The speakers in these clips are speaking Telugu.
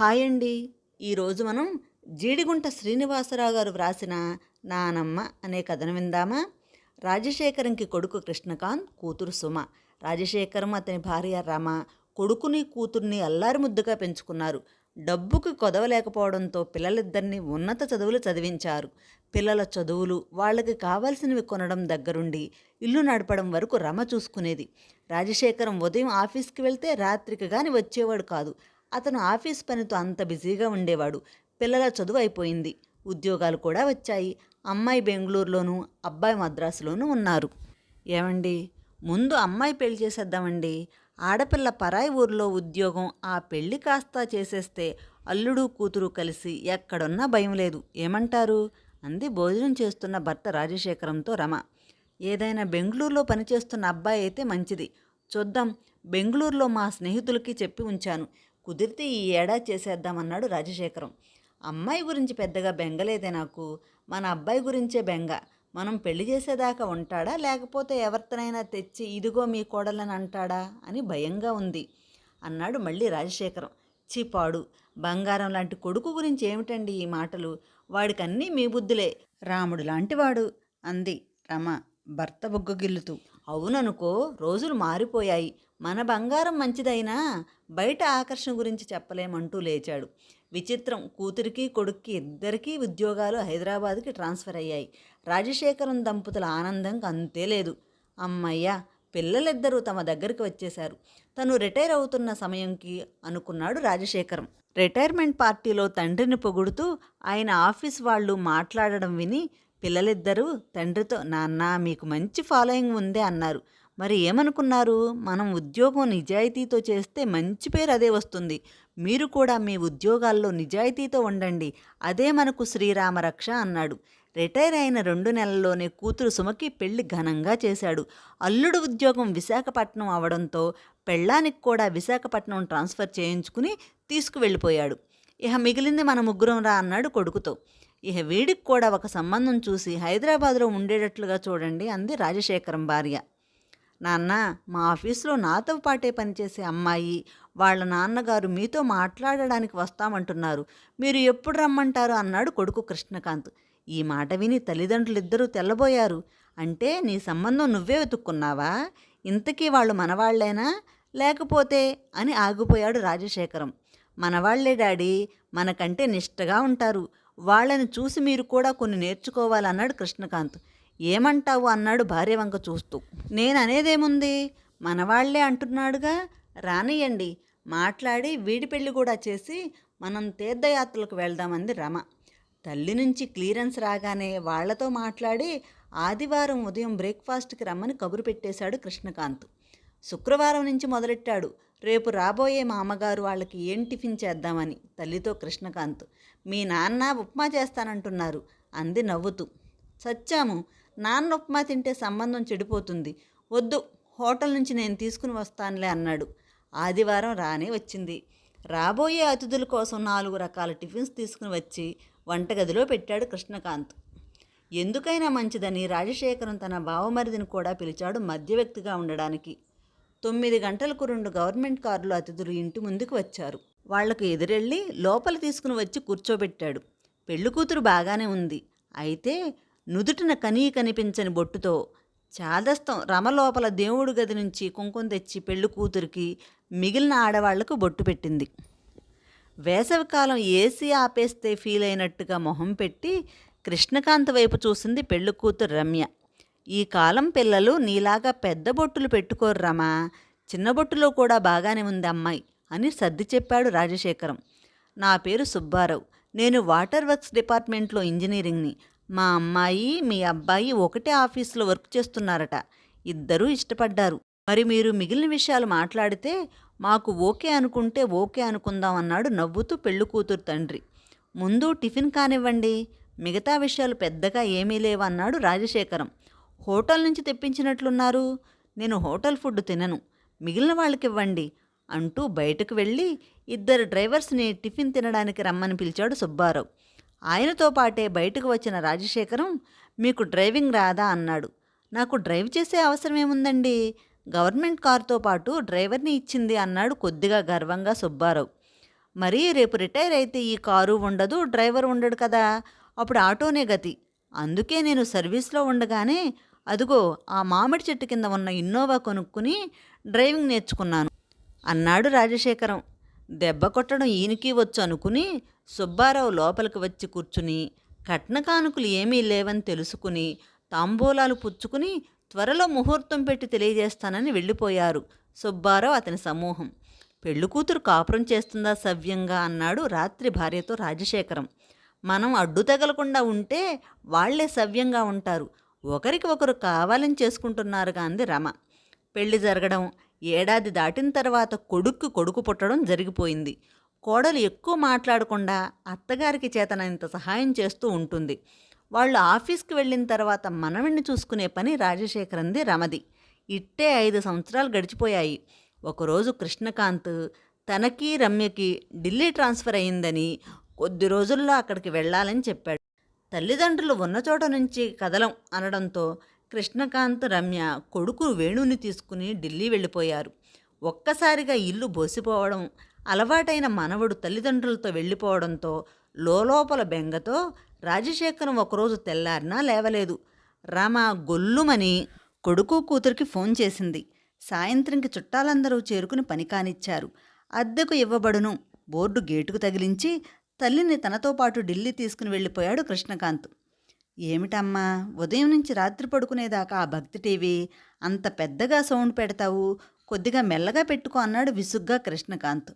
హాయ్ అండి ఈరోజు మనం జీడిగుంట శ్రీనివాసరావు గారు వ్రాసిన నానమ్మ అనే కథను విందామా? రాజశేఖరంకి కొడుకు కృష్ణకాంత్ కూతురు సుమ. రాజశేఖరం అతని భార్య రమ కొడుకుని కూతుర్ని అల్లారి ముద్దుగా పెంచుకున్నారు. డబ్బుకి కొదవలేకపోవడంతో పిల్లలిద్దరినీ ఉన్నత చదువులు చదివించారు. పిల్లల చదువులు వాళ్ళకి కావాల్సినవి కొనడం దగ్గరుండి ఇల్లు నడపడం వరకు రమ చూసుకునేది. రాజశేఖరం ఉదయం ఆఫీస్కి వెళ్తే రాత్రికి కానీ వచ్చేవాడు కాదు. అతను ఆఫీస్ పనితో అంత బిజీగా ఉండేవాడు. పిల్లల చదువు అయిపోయింది. ఉద్యోగాలు కూడా వచ్చాయి. అమ్మాయి బెంగళూరులోనూ అబ్బాయి మద్రాసులోనూ ఉన్నారు. ఏమండి? ముందు అమ్మాయి పెళ్ళి చేసేద్దామండి. ఆడపిల్ల పరాయి ఊర్లో ఉద్యోగం ఆ పెళ్ళి కాస్త చేసేస్తే అల్లుడు కూతురు కలిసి ఎక్కడున్నా భయం లేదు. ఏమంటారు? అంది భోజనం చేస్తున్న భర్త రాజశేఖరంతో రమ. ఏదైనా బెంగళూరులో పనిచేస్తున్న అబ్బాయి అయితే మంచిది. చూద్దాం. బెంగళూరులో మా స్నేహితులకి చెప్పి ఉంచాను. కుదిరితే ఈ ఏడాది చేసేద్దామన్నాడు రాజశేఖరం. అమ్మాయి గురించి పెద్దగా బెంగలేదే నాకు. మన అబ్బాయి గురించే బెంగ. మనం పెళ్ళి చేసేదాకా ఉంటాడా? లేకపోతే ఎవరితోనైనా తెచ్చి ఇదిగో మీ కోడలని అంటాడా? అని భయంగా ఉంది. అన్నాడు మళ్ళీ రాజశేఖరం. చిపాడు బంగారం లాంటి కొడుకు గురించి ఏమిటండి ఈ మాటలు? వాడికన్నీ మీ బుద్ధులే. రాముడు లాంటివాడు అంది రమ భర్త బొగ్గగిల్లుతూ. అవుననుకో రోజులు మారిపోయాయి. మన బంగారం మంచిదైనా బయట ఆకర్షణ గురించి చెప్పలేమంటూ లేచాడు. విచిత్రం. కూతురికి కొడుక్కి ఇద్దరికీ ఉద్యోగాలు హైదరాబాద్కి ట్రాన్స్ఫర్ అయ్యాయి. రాజశేఖరం దంపతుల ఆనందంకి అంతే లేదు. అమ్మయ్య పిల్లలిద్దరూ తమ దగ్గరికి వచ్చేశారు. తను రిటైర్ అవుతున్న సమయంకి అనుకున్నాడు రాజశేఖరం. రిటైర్మెంట్ పార్టీలో తండ్రిని పొగుడుతూ ఆయన ఆఫీస్ వాళ్ళు మాట్లాడడం విని పిల్లలిద్దరూ తండ్రితో నాన్న మీకు మంచి ఫాలోయింగ్ ఉందే అన్నారు. మరి ఏమనుకున్నారు? మనం ఉద్యోగం నిజాయితీతో చేస్తే మంచి పేరు అదే వస్తుంది. మీరు కూడా మీ ఉద్యోగాల్లో నిజాయితీతో ఉండండి. అదే మనకు శ్రీరామ రక్ష అన్నాడు. రిటైర్ అయిన రెండు నెలల్లోనే కూతురు సుమకి పెళ్ళి ఘనంగా చేశాడు. అల్లుడు ఉద్యోగం విశాఖపట్నం అవడంతో పెళ్ళానికి కూడా విశాఖపట్నం ట్రాన్స్ఫర్ చేయించుకుని తీసుకువెళ్ళిపోయాడు. ఇహ మిగిలింది మన ముగ్గురం రా అన్నాడు కొడుకుతో. ఇహ వీడికి కూడా ఒక సంబంధం చూసి హైదరాబాద్లో ఉండేటట్లుగా చూడండి అంది రాజశేఖరం భార్య. నాన్న మా ఆఫీసులో నాతో పాటే పనిచేసే అమ్మాయి వాళ్ళ నాన్నగారు మీతో మాట్లాడడానికి వస్తామంటున్నారు. మీరు ఎప్పుడు రమ్మంటారు? అన్నాడు కొడుకు కృష్ణకాంత్. ఈ మాట విని తల్లిదండ్రులిద్దరూ తెల్లబోయారు. అంటే నీ సంబంధం నువ్వే వెతుక్కున్నావా? ఇంతకీ వాళ్ళు మనవాళ్ళేనా? లేకపోతే? అని ఆగిపోయాడు రాజశేఖరం. మనవాళ్ళే డాడీ మనకంటే నిష్టగా ఉంటారు. వాళ్ళని చూసి మీరు కూడా కొన్ని నేర్చుకోవాలన్నాడు కృష్ణకాంత్. ఏమంటావు అన్నాడు భార్య వంక చూస్తూ. నేననేదేముంది? మనవాళ్ళే అంటున్నాడుగా? రానియండి మాట్లాడి వీడి పెళ్ళి కూడా చేసి మనం తీర్థయాత్రలకు వెళ్దామంది రమ. తల్లి నుంచి క్లియరెన్స్ రాగానే వాళ్ళతో మాట్లాడి ఆదివారం ఉదయం బ్రేక్ఫాస్ట్కి రమ్మని కబురు పెట్టేశాడు కృష్ణకాంత్. శుక్రవారం నుంచి మొదలెట్టాడు. రేపు రాబోయే మా అమ్మగారు వాళ్ళకి ఏం టిఫిన్ చేద్దామని? తల్లితో కృష్ణకాంత్. మీ నాన్న ఉప్మా చేస్తానంటున్నారు. అంది నవ్వుతూ. చచ్చాము. నాన్న ఉప్మా తింటే సంబంధం చెడిపోతుంది. వద్దు హోటల్ నుంచి నేను తీసుకుని వస్తానులే అన్నాడు. ఆదివారం రానే వచ్చింది. రాబోయే అతిథుల కోసం నాలుగు రకాల టిఫిన్స్ తీసుకుని వచ్చి వంటగదిలో పెట్టాడు కృష్ణకాంత్. ఎందుకైనా మంచిదని రాజశేఖరం తన బావమరిదిని కూడా పిలిచాడు మధ్యవ్యక్తిగా ఉండడానికి. తొమ్మిది గంటలకు రెండు గవర్నమెంట్ కార్లు అతిథులు ఇంటి ముందుకు వచ్చారు. వాళ్ళకు ఎదురెళ్ళి లోపల తీసుకుని వచ్చి కూర్చోబెట్టాడు. పెళ్ళి కూతురు బాగానే ఉంది. అయితే నుదుటిన కనీ కనిపించని బొట్టుతో చాదస్తం రమలోపల దేవుడి గది నుంచి కుంకుమ తెచ్చి పెళ్ళి కూతురికి మిగిలిన ఆడవాళ్ళకు బొట్టు పెట్టింది. వేసవికాలం ఏసీ ఆపేస్తే ఫీల్ అయినట్టుగా మొహం పెట్టి కృష్ణకాంత్ వైపు చూసింది పెళ్ళి కూతురు రమ్య. ఈ కాలం పిల్లలు నీలాగా పెద్ద బొట్టులు పెట్టుకోరు రమా. చిన్న బొట్టులో కూడా బాగానే ఉంది అమ్మాయి అని సర్ది చెప్పాడు రాజశేఖరం. నా పేరు సుబ్బారావు. నేను వాటర్ వర్క్స్ డిపార్ట్మెంట్లో ఇంజనీరింగ్ని. మా అమ్మాయి మీ అబ్బాయి ఒకటే ఆఫీసులో వర్క్ చేస్తున్నారట. ఇద్దరూ ఇష్టపడ్డారు. మరి మీరు మిగిలిన విషయాలు మాట్లాడితే మాకు ఓకే అనుకుంటే ఓకే అనుకుందాం అన్నాడు నవ్వుతూ పెళ్ళి కూతురు తండ్రి. ముందు టిఫిన్ కానివ్వండి మిగతా విషయాలు పెద్దగా ఏమీ లేవన్నాడు రాజశేఖరం. హోటల్ నుంచి తెప్పించినట్లున్నారు. నేను హోటల్ ఫుడ్ తినను. మిగిలిన వాళ్ళకి ఇవ్వండి అంటూ బయటకు వెళ్ళి ఇద్దరు డ్రైవర్స్ని టిఫిన్ తినడానికి రమ్మని పిలిచాడు సుబ్బారావు. ఆయనతో పాటే బయటకు వచ్చిన రాజశేఖరం మీకు డ్రైవింగ్ రాదా? అన్నాడు. నాకు డ్రైవ్ చేసే అవసరం ఏముందండి? గవర్నమెంట్ కారుతో పాటు డ్రైవర్ని ఇచ్చింది అన్నాడు కొద్దిగా గర్వంగా సుబ్బారావు. మరి రేపు రిటైర్ అయితే ఈ కారు ఉండదు డ్రైవర్ ఉండడు కదా? అప్పుడు ఆటోనే గతి. అందుకే నేను సర్వీస్లో ఉండగానే అదిగో ఆ మామిడి చెట్టు కింద ఉన్న ఇన్నోవా కొనుక్కుని డ్రైవింగ్ నేర్చుకున్నాను అన్నాడు రాజశేఖరం. దెబ్బ కొట్టడం ఈయనకి వచ్చు అనుకుని సుబ్బారావు లోపలికి వచ్చి కూర్చుని కట్న కానుకలు ఏమీ లేవని తెలుసుకుని తాంబూలాలు పుచ్చుకుని త్వరలో ముహూర్తం పెట్టి తెలియజేస్తానని వెళ్ళిపోయారు సుబ్బారావు అతని సమూహం. పెళ్ళి కూతురు కాపురం చేస్తుందా సవ్యంగా అన్నాడు రాత్రి భార్యతో రాజశేఖరం. మనం అడ్డు తగలకుండా ఉంటే వాళ్ళే సవ్యంగా ఉంటారు. ఒకరికి ఒకరు కావాలని చేసుకుంటున్నారుగా అంది రమ. పెళ్ళి జరగడం ఏడాది దాటిన తర్వాత కొడుక్కు కొడుకు పుట్టడం జరిగిపోయింది. కోడలు ఎక్కువ మాట్లాడకుండా అత్తగారికి చేతనంత సహాయం చేస్తూ ఉంటుంది. వాళ్ళు ఆఫీస్కి వెళ్ళిన తర్వాత మనవిని చూసుకునే పని రాజశేఖరంది రమది. ఇట్టే ఐదు సంవత్సరాలు గడిచిపోయాయి. ఒకరోజు కృష్ణకాంత్ తనకి రమ్యకి ఢిల్లీ ట్రాన్స్ఫర్ అయిందని కొద్ది రోజుల్లో అక్కడికి వెళ్ళాలని చెప్పాడు. తల్లిదండ్రులు ఉన్న చోట నుంచి కదలం అనడంతో కృష్ణకాంత్ రమ్య కొడుకు వేణుని తీసుకుని ఢిల్లీ వెళ్ళిపోయారు. ఒక్కసారిగా ఇల్లు బోసిపోవడం అలవాటైన మనవడు తల్లిదండ్రులతో వెళ్ళిపోవడంతో లోలోపల బెంగతో రాజశేఖరం ఒకరోజు తెల్లారినా లేవలేదు. రామ గొల్లుమని కొడుకు కూతురికి ఫోన్ చేసింది. సాయంత్రంకి చుట్టాలందరూ చేరుకుని పని కానిచ్చారు. అద్దెకు ఇవ్వబడును. బోర్డు గేటుకు తగిలించి తల్లిని తనతో పాటు ఢిల్లీ తీసుకుని వెళ్ళిపోయాడు కృష్ణకాంత్. ఏమిటమ్మా? ఉదయం నుంచి రాత్రి పడుకునేదాకా ఆ భక్తి టీవీ? అంత పెద్దగా సౌండ్ పెడతావు? కొద్దిగా మెల్లగా పెట్టుకో అన్నాడు విసుగ్గా కృష్ణకాంత్.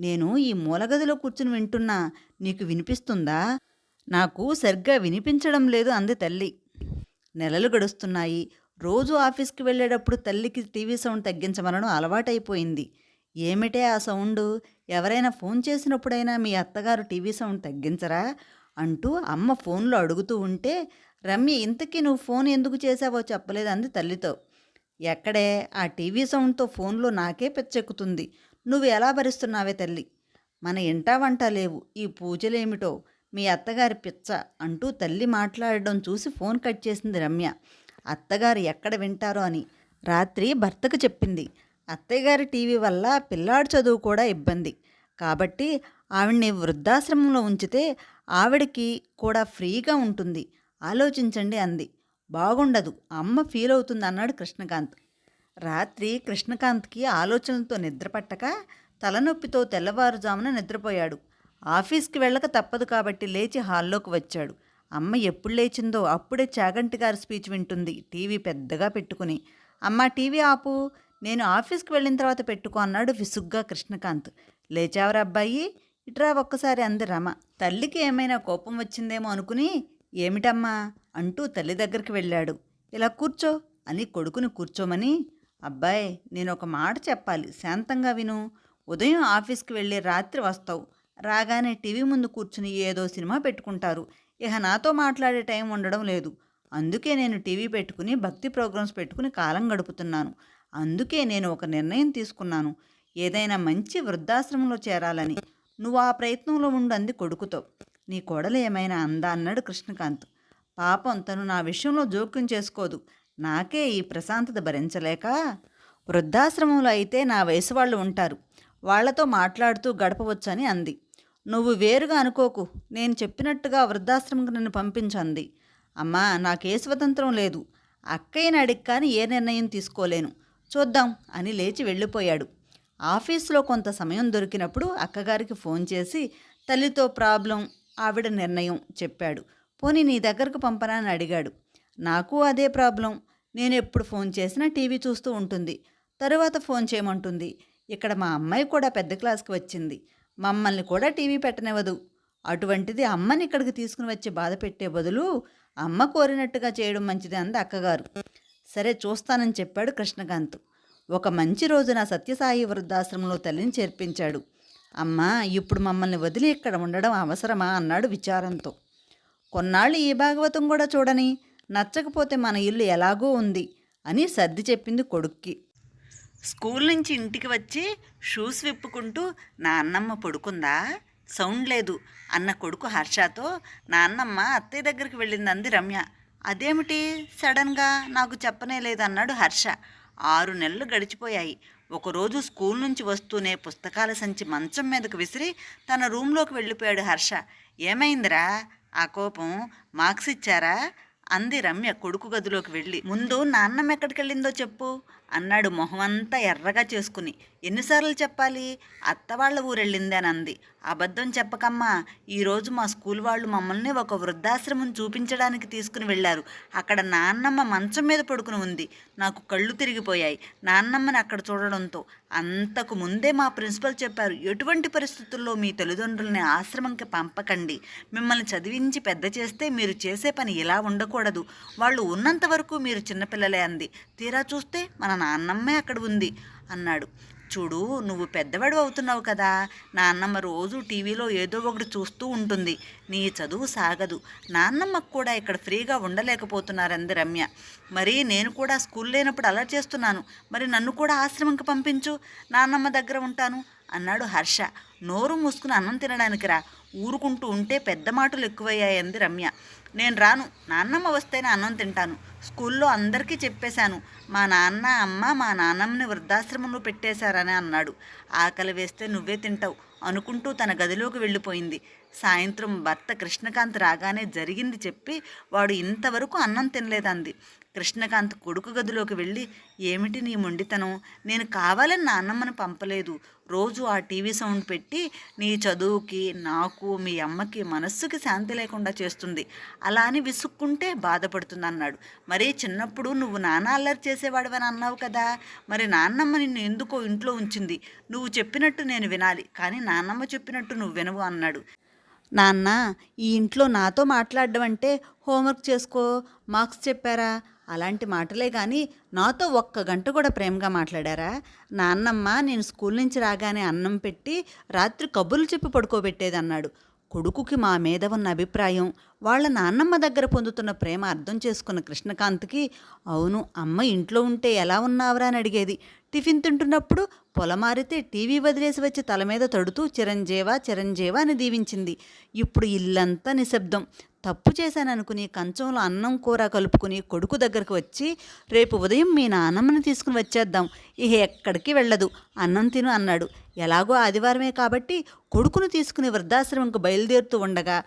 నేను ఈ మూలగదిలో కూర్చుని వింటున్నా. నీకు వినిపిస్తుందా? నాకు సరిగ్గా వినిపించడం లేదు అంది తల్లి. నెలలు గడుస్తున్నాయి. రోజు ఆఫీస్కి వెళ్ళేటప్పుడు తల్లికి టీవీ సౌండ్ తగ్గించమనడం అలవాటైపోయింది. ఏమిటే ఆ సౌండ్? ఎవరైనా ఫోన్ చేసినప్పుడైనా మీ అత్తగారు టీవీ సౌండ్ తగ్గించరా? అంటూ అమ్మ ఫోన్లో అడుగుతూ ఉంటే రమ్య ఇంతకీ నువ్వు ఫోన్ ఎందుకు చేసావో చెప్పలేదు అంది తల్లితో. ఎక్కడే? ఆ టీవీ సౌండ్తో ఫోన్లో నాకే పెచ్చెక్కుతుంది. నువ్వు ఎలా భరిస్తున్నావే తల్లి? మన ఇంటా వంట లేవు. ఈ పూజలేమిటో? మీ అత్తగారి పిచ్చ అంటూ తల్లి మాట్లాడడం చూసి ఫోన్ కట్ చేసింది రమ్య. అత్తగారు ఎక్కడ వింటారో అని రాత్రి భర్తకు చెప్పింది. అత్తయ్యగారి టీవీ వల్ల పిల్లాడి చదువు కూడా ఇబ్బంది. కాబట్టి ఆవిడ్ని వృద్ధాశ్రమంలో ఉంచితే ఆవిడకి కూడా ఫ్రీగా ఉంటుంది. ఆలోచించండి అంది. బాగుండదు. అమ్మ ఫీల్ అవుతుంది అన్నాడు కృష్ణకాంత్. రాత్రి కృష్ణకాంత్కి ఆలోచనలతో నిద్రపట్టక తలనొప్పితో తెల్లవారుజామున నిద్రపోయాడు. ఆఫీస్కి వెళ్ళక తప్పదు కాబట్టి లేచి హాల్లోకి వచ్చాడు. అమ్మ ఎప్పుడు లేచిందో అప్పుడే చాగంటి గారి స్పీచ్ వింటుంది టీవీ పెద్దగా పెట్టుకుని. అమ్మ టీవీ ఆపు. నేను ఆఫీస్కి వెళ్ళిన తర్వాత పెట్టుకో అన్నాడు విసుగ్గా కృష్ణకాంత్. లేచావరా అబ్బాయి? ఇట్రా ఒక్కసారి అంది రమ. తల్లికి ఏమైనా కోపం వచ్చిందేమో అనుకుని ఏమిటమ్మా? అంటూ తల్లి దగ్గరికి వెళ్ళాడు. ఇలా కూర్చో అని కొడుకుని కూర్చోమని అబ్బాయ్ నేను ఒక మాట చెప్పాలి శాంతంగా విను. ఉదయం ఆఫీస్కి వెళ్ళి రాత్రి వస్తావు. రాగానే టీవీ ముందు కూర్చుని ఏదో సినిమా పెట్టుకుంటారు. ఇక నాతో మాట్లాడే టైం ఉండడం లేదు. అందుకే నేను టీవీ పెట్టుకుని భక్తి ప్రోగ్రామ్స్ పెట్టుకుని కాలం గడుపుతున్నాను. అందుకే నేను ఒక నిర్ణయం తీసుకున్నాను. ఏదైనా మంచి వృద్ధాశ్రమంలో చేరాలని. నువ్వు ఆ ప్రయత్నంలో ఉండు అంది కొడుకుతో. నీ కోడలు ఏమైనా అందా అన్నాడు కృష్ణకాంత్. పాపం తను నా విషయంలో జోక్యం చేసుకోదు. నాకే ఈ ప్రశాంతత భరించలేక? వృద్ధాశ్రమంలో అయితే నా వయసు వాళ్ళు ఉంటారు. వాళ్ళతో మాట్లాడుతూ గడపవచ్చని అంది. నువ్వు వేరుగా అనుకోకు. నేను చెప్పినట్టుగా వృద్ధాశ్రమంకి నన్ను పంపించంది అమ్మా నాకే స్వతంత్రం లేదు. అక్కయ్యని అడిగి కానీ ఏ నిర్ణయం తీసుకోలేను. చూద్దాం అని లేచి వెళ్ళిపోయాడు. ఆఫీసులో కొంత సమయం దొరికినప్పుడు అక్కగారికి ఫోన్ చేసి తల్లితో ప్రాబ్లం ఆవిడ నిర్ణయం చెప్పాడు. పోనీ నీ దగ్గరకు పంపనా అని అడిగాడు. నాకు అదే ప్రాబ్లం. నేను ఎప్పుడు ఫోన్ చేసినా టీవీ చూస్తూ ఉంటుంది. తరువాత ఫోన్ చేయమంటుంది. ఇక్కడ మా అమ్మాయి కూడా పెద్ద క్లాస్కి వచ్చింది. మమ్మల్ని కూడా టీవీ పెట్టనివ్వదు. అటువంటిది అమ్మని ఇక్కడికి తీసుకుని వచ్చి బాధ పెట్టే బదులు అమ్మ కోరినట్టుగా చేయడం మంచిది అంది అక్కగారు. సరే చూస్తానని చెప్పాడు కృష్ణకాంత్. ఒక మంచి రోజున సత్యసాయి వృద్ధాశ్రమంలో తల్లిని చేర్పించాడు. అమ్మా ఇప్పుడు మమ్మల్ని వదిలి ఇక్కడ ఉండడం అవసరమా? అన్నాడు విచారంతో. కొన్నాళ్ళు ఈ భాగవతం కూడా చూడని నచ్చకపోతే మన ఇల్లు ఎలాగో ఉంది అని సర్ది చెప్పింది కొడుక్కి. స్కూల్ నుంచి ఇంటికి వచ్చి షూస్ విప్పుకుంటూ నా అన్నమ్మ పడుకుందా? సౌండ్ లేదు అన్న కొడుకు హర్షతో నాన్నమ్మ అత్తయ్య దగ్గరికి వెళ్ళింది అంది రమ్య. అదేమిటి? సడన్గా నాకు చెప్పనే లేదన్నాడు హర్ష. ఆరు నెలలు గడిచిపోయాయి. ఒకరోజు స్కూల్ నుంచి వస్తూనే పుస్తకాల సంచి మంచం మీదకు విసిరి తన రూంలోకి వెళ్ళిపోయాడు హర్ష. ఏమైందిరా? ఆ కోపం మార్క్స్ ఇచ్చారా? అంది రమ్య కొడుకు గదిలోకి వెళ్ళి. ముందు నాన్నమ్మ ఎక్కడికి వెళ్ళిందో చెప్పు. అన్నాడు మొహమంతా ఎర్రగా చేసుకుని. ఎన్నిసార్లు చెప్పాలి? అత్త వాళ్ళ ఊరెళ్ళింది అని అంది. అబద్ధం చెప్పకమ్మా ఈరోజు మా స్కూల్ వాళ్ళు మమ్మల్ని ఒక వృద్ధాశ్రమం చూపించడానికి తీసుకుని వెళ్ళారు. అక్కడ నాన్నమ్మ మంచం మీద పడుకుని ఉంది. నాకు కళ్ళు తిరిగిపోయాయి. నాన్నమ్మని అక్కడ చూడడంతో అంతకు ముందే మా ప్రిన్సిపల్ చెప్పారు ఎటువంటి పరిస్థితుల్లో మీ తల్లిదండ్రుల్ని ఆశ్రమంకి పంపకండి. మిమ్మల్ని చదివించి పెద్ద చేస్తే మీరు చేసే పని ఇలా ఉండకూడదు. వాళ్ళు ఉన్నంత వరకు మీరు చిన్నపిల్లలే అంది. తీరా చూస్తే మన నాన్నమ్మే అక్కడ ఉంది అన్నాడు. చూడు నువ్వు పెద్దవాడు అవుతున్నావు కదా. నాన్నమ్మ రోజు టీవీలో ఏదో ఒకటి చూస్తూ ఉంటుంది. నీ చదువు సాగదు. నాన్నమ్మకు కూడా ఇక్కడ ఫ్రీగా ఉండలేకపోతున్నారంది రమ్య. మరి నేను కూడా స్కూల్ లేనప్పుడు అలా చేస్తున్నాను. మరి నన్ను కూడా ఆశ్రమంకి పంపించు. నాన్నమ్మ దగ్గర ఉంటాను. అన్నాడు హర్ష. నోరు మూసుకుని అన్నం తినడానికి రా ఊరుకుంటూ ఉంటే పెద్ద మాటలు ఎక్కువయ్యాయంది రమ్య. నేను రాను. నాన్నమ్మ వస్తేనే అన్నం తింటాను. స్కూల్లో అందరికీ చెప్పేశాను. మా నాన్న అమ్మ మా నాన్నమ్మని వృద్ధాశ్రమంలో పెట్టేశారని అన్నాడు. ఆకలి వేస్తే నువ్వే తింటావు అనుకుంటూ తన గదిలోకి వెళ్ళిపోయింది. సాయంత్రం భర్త కృష్ణకాంత్ రాగానే జరిగింది చెప్పి వాడు ఇంతవరకు అన్నం తినలేదంది. కృష్ణకాంత్ కొడుకు గదిలోకి వెళ్ళి ఏమిటి నీ మొండితనం? నేను కావాలని నాన్నమ్మను పంపలేదు. రోజు ఆ టీవీ సౌండ్ పెట్టి నీ చదువుకి నాకు మీ అమ్మకి మనస్సుకి శాంతి లేకుండా చేస్తుంది. అలా అని విసుక్కుంటే బాధపడుతుంది అన్నాడు మరి చిన్నప్పుడు నువ్వు నాన్న అల్లరి చేసేవాడివని అన్నావు కదా. మరి నాన్నమ్మ నిన్ను ఎందుకో ఇంట్లో ఉంచింది? నువ్వు చెప్పినట్టు నేను వినాలి కానీ నాన్నమ్మ చెప్పినట్టు నువ్వు వినవు అన్నాడు. నాన్న ఈ ఇంట్లో నాతో మాట్లాడడం అంటే హోంవర్క్ చేసుకో మార్క్స్ చెప్పారా? అలాంటి మాటలే కానీ నాతో ఒక్క గంట కూడా ప్రేమగా మాట్లాడారా? నాన్నమ్మ నేను స్కూల్ నుంచి రాగానే అన్నం పెట్టి రాత్రి కబుర్లు చెప్పి పడుకోబెట్టేది అన్నాడు కొడుకుకి మా మీద ఉన్న అభిప్రాయం వాళ్ళ నాన్నమ్మ దగ్గర పొందుతున్న ప్రేమ అర్థం చేసుకున్న కృష్ణకాంత్కి అవును అమ్మ ఇంట్లో ఉంటే ఎలా ఉన్నావురా అని అడిగేది. టిఫిన్ తింటున్నప్పుడు పొలమారితే టీవీ వదిలేసి వచ్చి తల మీద తడుతూ చిరంజీవ చిరంజీవ అని దీవించింది. ఇప్పుడు ఇల్లంతా నిశ్శబ్దం. తప్పు చేశాననుకుని కంచంలో అన్నం కూర కలుపుకుని కొడుకు దగ్గరకు వచ్చి రేపు ఉదయం మీ నాన్నమ్మని తీసుకుని వచ్చేద్దాం. ఇహ ఎక్కడికి వెళ్ళదు. అన్నం తిను అన్నాడు. ఎలాగో ఆదివారమే కాబట్టి కొడుకును తీసుకుని వృద్ధాశ్రమంకు బయలుదేరుతూ ఉండగా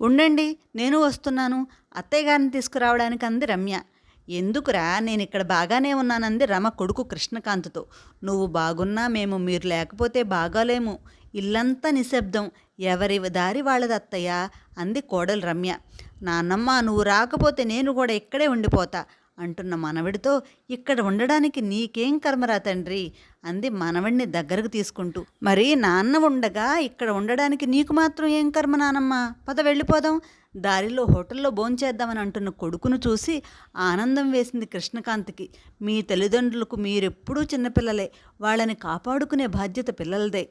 ఉండండి నేను వస్తున్నాను. అత్తయ్య గారిని తీసుకురావడానికి అంది రమ్య. ఎందుకురా? నేను ఇక్కడ బాగానే ఉన్నానంది రమ కొడుకు కృష్ణకాంత్తో. నువ్వు బాగున్నా మేము మీరు లేకపోతే బాగాలేము. ఇల్లంతా నిశ్శబ్దం. ఎవరి దారి వాళ్ళది అత్తయ్య? అంది కోడలు రమ్య. నాన్నమ్మ నువ్వు రాకపోతే నేను కూడా ఇక్కడే ఉండిపోతా అంటున్న మనవడితో ఇక్కడ ఉండడానికి నీకేం కర్మరా తండ్రి? అంది మనవడిని దగ్గరకు తీసుకుంటూ. మరి నాన్న ఉండగా ఇక్కడ ఉండడానికి నీకు మాత్రం ఏం కర్మ నానమ్మ పద వెళ్ళిపోదాం. దారిలో హోటల్లో భోంచేద్దామని అంటున్న కొడుకును చూసి ఆనందం వేసింది కృష్ణకాంత్కి. మీ తల్లిదండ్రులకు మీరెప్పుడూ చిన్నపిల్లలే. వాళ్ళని కాపాడుకునే బాధ్యత పిల్లలదే.